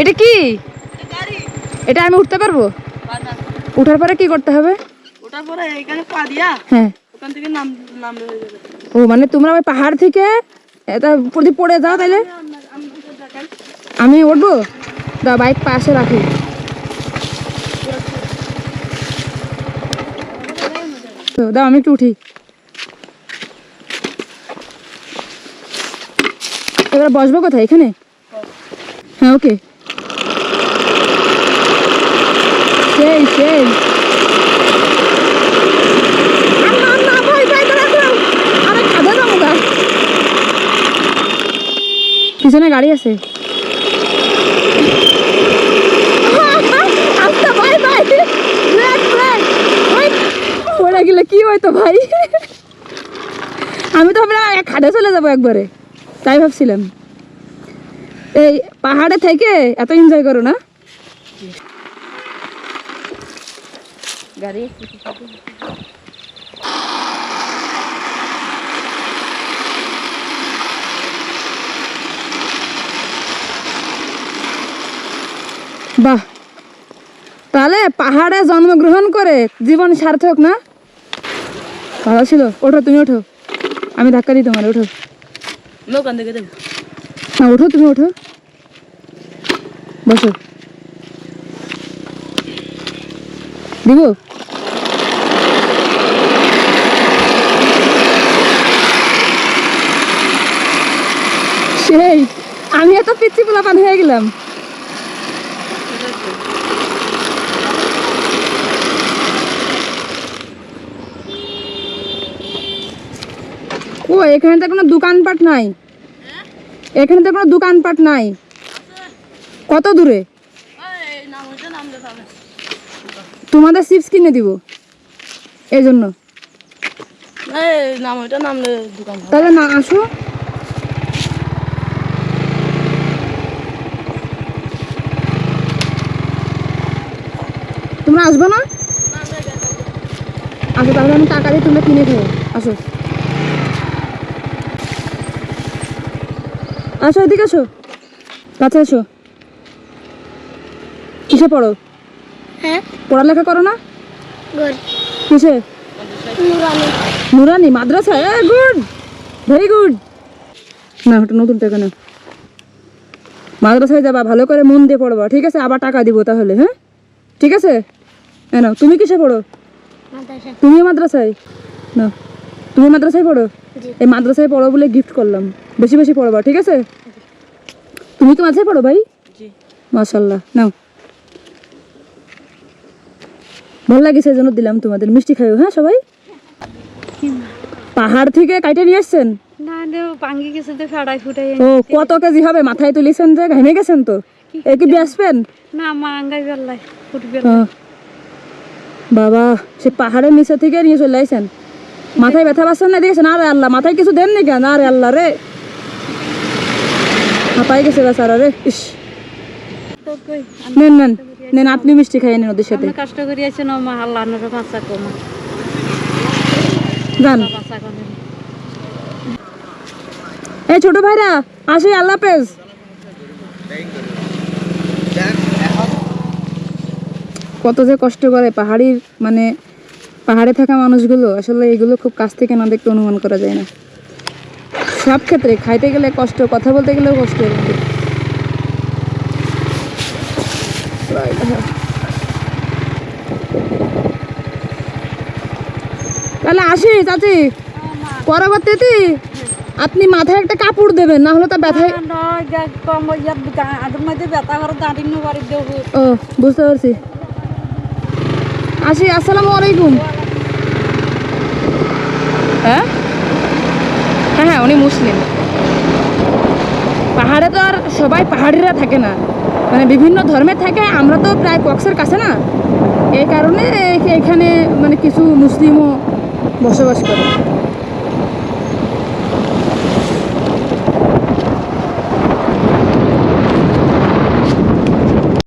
এটা কি? এটা আমি উঠতে পারব? উঠার পরে কি করতে হবে? ওটার পরে এখানে পা দিয়া হ্যাঁ। ওখান থেকে নাম যাবে। ও মানে তোমরা ওই পাহাড় থেকে এটা যদি পড়ে যাও তাহলে আমি উঠবো? দা বাইক পাশে রাখি। তো দাও আমি একটু উঠি। এবার বসবো কোথায় এখানে? হ্যাঁ ওকে সেই সেই। পিছনে গাড়ি আছে পড়ে গেলে কি হইতো ভাই আমি তো ভাবলাম খাদে চলে যাব একবারে তাই ভাবছিলাম এই পাহাড়ে থেকে এত এনজয় করো না গাড়ি বাহ। তাহলে পাহাড়ে জন্মগ্রহণ করে জীবন সার্থক না? ভালো ছিল। ওঠো তুমি ওঠো। আমি ধাক্কা দিই তোমার ওঠো। না ওঠো তুমি ওঠো। বসো। দিব সেই, আমি এত পিচ্ছি পোলাপান হয়ে গেলাম। ও, এখানে তো কোনো দোকানপাট নাই। এখানে তো কোনো দোকানপাট নাই। কত দূরে? নাম নামলে পাবে তোমাদের চিপস কিনে দিব। এই জন্য। তাহলে না আসো। তোমরা আসবে না? আসো তাহলে আমি টাকা দিয়ে তোমরা কিনে খাও আসো। আসো এদিকে আসো। কাছে আসো। কিসে পড়ো। হ্যাঁ? পড়ালেখা করো না? কিসে? নুরানি। মাদ্রাসা? এ গুড। Very good. না ওটা নতুন টাকা না। মাদ্রাসায় যাবা ভালো করে মন দিয়ে পড়বা ঠিক আছে? আবার টাকা দিব তাহলে হ্যাঁ? ঠিক আছে? এ নাও তুমি কিসে পড়ো? মাদ্রাসা তুমিও মাদ্রাসায়? না তুমি মাদ্রাসায় পড়ো? এই মাদ্রাসায় পড়ো বলে গিফট করলাম। বেশি বেশি পড়বা ঠিক আছে? তুমি তো মাদ্রাসায় পড়ো ভাই? জি। মাশাল্লাহ নাও। ভালো লাগে সেই জন্য দিলাম তোমাদের। মিষ্টি খাইও হ্যাঁ সবাই? পাহাড় থেকে কাইটে নিয়ে আসছেন? না দেও পাঙ্গি কিছু তো ফেড়াই ফুটাই ও কত কেজি হবে? মাথায় তুলিছেন যে ঘেমে গেছেন তো? এ কি বেসবেন বাবা সে পাহাড়ের নিচে থেকে নিয়ে চলে আইছেন। মাথায় ব্যথা পাচ্ছেন না? দিয়েছেন আরে আল্লাহ মাথায় কিছু দেন নি কেন? আরে আল্লাহ রে। হাঁপাই গেছে বেচারা রে। ইস। নেন নেন। নেন আপনি মিষ্টি খাইয়ে নেন ওদের সাথে। কষ্ট করে আছি মা আল্লাহ নর বাঁচা কমা। যান এই ছোট ভাইরা আসি আল্লাহ হাফেজ। কত যে কষ্ট করে পাহাড়ির মানে পাহাড়ে থাকা মানুষগুলো আসলে এগুলো খুব কাছ থেকে না দেখতে অনুমান করা যায় না। সব ক্ষেত্রে খাইতে গেলে কষ্ট কথা বলতে গেলেও কষ্ট তাহলে আসি চাচি। পরবর্তীতে আপনি মাথায় একটা কাপড় দেবেন না হলে তো ব্যথায় ব্যথা ও বুঝতে পারছি। আসি আসসালামু আলাইকুম। হ্যাঁ? হ্যাঁ হ্যাঁ উনি মুসলিম। পাহাড়ে তো আর সবাই পাহাড়িরা থাকে না। মানে বিভিন্ন ধর্মে থাকে আমরা তো প্রায় কক্সের কাছে না। এই কারণে এখানে মানে কিছু মুসলিমও বসবাস করে।